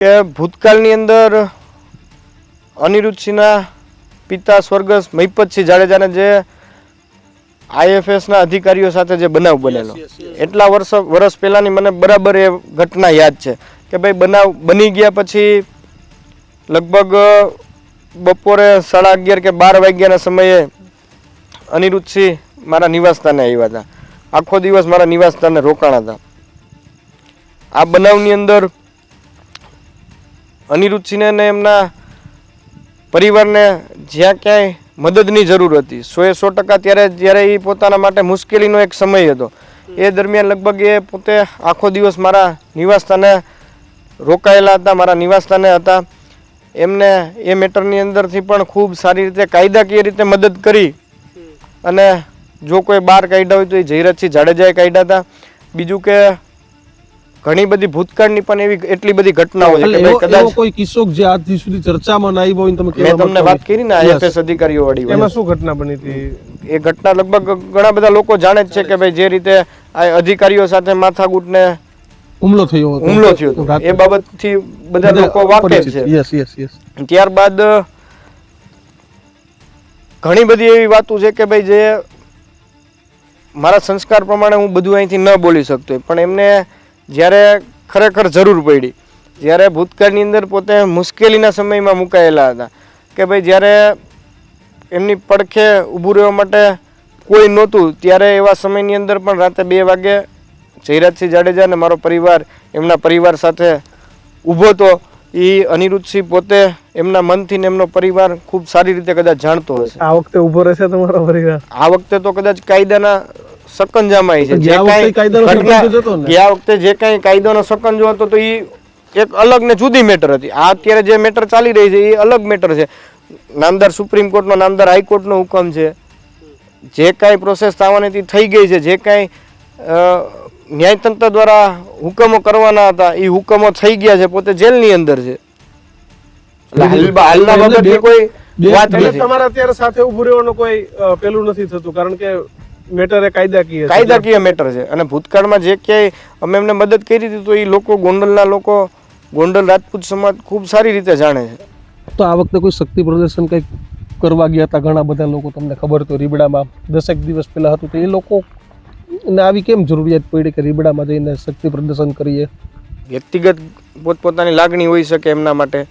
કે ભૂતકાળની અંદર અનિરુદ્ધસિંહના પિતા સ્વર્ગસ્થ મહિપતસિંહ જાડેજાને જે આઈએફએસના અધિકારીઓ સાથે જે બનાવ બનેલો. એટલા વર્ષ વર્ષ પહેલાંની મને બરાબર એ ઘટના યાદ છે કે ભાઈ બનાવ બની ગયા પછી લગભગ બપોરે સાડા અગિયાર કે બાર વાગ્યાના સમયે અનિરુદ્ધસિંહ મારા નિવાસસ્થાને આવ્યા હતા. આખો દિવસ મારા નિવાસસ્થાને રોકાણા હતા. આ બનાવની અંદર અનિરુદ્ધસિંહને અને એમના પરિવારને જ્યાં ક્યાંય મદદની જરૂર હતી. સો એ સો ટકા ત્યારે જ્યારે એ પોતાના માટે મુશ્કેલીનો એક સમય હતો. એ દરમિયાન લગભગ એ પોતે આખો દિવસ મારા નિવાસસ્થાને રોકાયેલા હતા, મારા નિવાસસ્થાને હતા. એમને એ મેટરની અંદરથી પણ ખૂબ સારી રીતે કાયદાકીય રીતે મદદ કરી. અને જો કોઈ બહાર કાઢ્યા હોય તો એ જયરાજસિંહ જાડેજાએ કાઢ્યા હતા. બીજું કે ઘણી બધી ભૂતકાળની પણ એવી એટલી બધી ઘટનાઓ છે કે ભાઈ કદાચ કોઈ કિસ્સો જે આજથી સુધી ચર્ચામાં ના આવ્યો હોય તમે મેં તમને વાત કરી ને આઈએફએસ અધિકારીઓ વાળી એમાં શું ઘટના બની હતી? એ ઘટના લગભગ ઘણા બધા લોકો જાણે જ છે કે ભાઈ જે રીતે આ અધિકારીઓ સાથે માથાકૂટને હુમલો થયો હતો. હુમલો થયો હતો. એ બાબતથી બધા લોકો વાકેફ છે. યસ યસ યસ ત્યારબાદ ઘણી બધી એવી વાતો છે કે ભાઈ જે મારા સંસ્કાર પ્રમાણે હું બધું અહીંથી ન બોલી શકતો. પણ એમને જ્યારે ખરેખર જરૂર પડી જ્યારે ભૂતકાળની અંદર પોતે મુશ્કેલીના સમયમાં મુકાયેલા હતા કે ભાઈ જ્યારે એમની પડખે ઊભું રહેવા માટે કોઈ નહોતું ત્યારે એવા સમયની અંદર પણ રાતે બે વાગે જયરાજસિંહ જાડેજા અને મારો પરિવાર એમના પરિવાર સાથે ઊભો હતો. એ અનિરુદ્ધસિંહ પોતે એમના મનથી ને એમનો પરિવાર ખૂબ સારી રીતે કદાચ જાણતો હશે. આ વખતે ઊભો રહેશે તમારો પરિવાર? આ વખતે તો કદાચ કાયદાના સકંજામાં છે. જે કાંઈ? ગયા વખતે જે કાંઈ કાયદાનો સકંજો હતો તો એ એક અલગ ને જુદી મેટર હતી. આ અત્યારે જે મેટર ચાલી રહી છે એ અલગ મેટર છે. નામદાર સુપ્રીમ કોર્ટનો નામદાર હાઈકોર્ટનો હુકમ છે. જે કાંઈ પ્રોસેસ થવાની હતી થઈ ગઈ છે. જે કાંઈ ન્યાયતંત્ર દ્વારા હુકમો કરવાના હતા એ હુકમો થઈ ગયા છે પોતે જેલની અંદર છે. હાલના કોઈ વાત નથી. તમારા અત્યારે સાથે ઉભું રહેવાનું કોઈ પેલું નથી થતું કારણ કે મેટર એ કાયદાકીય કાયદાકીય મેટર છે. અને ભૂતકાળમાં જે ક્યાંય અમે એમને મદદ કરી હતી તો એ લોકો ગોંડલના લોકો ગોંડલ રાજપૂત સમાજ ખૂબ સારી રીતે જાણે છે. તો આ વખતે કોઈ શક્તિ પ્રદર્શન કંઈક કરવા ગયા હતા? ઘણા બધા લોકો તમને ખબર તો રીબડામાં દસેક દિવસ પહેલાં હતું. તો એ લોકો ને આવી કેમ જરૂરિયાત પડી કે રીબડામાં જઈને શક્તિ પ્રદર્શન કરીએ? વ્યક્તિગત પોતપોતાની લાગણી હોઈ શકે એમના માટે.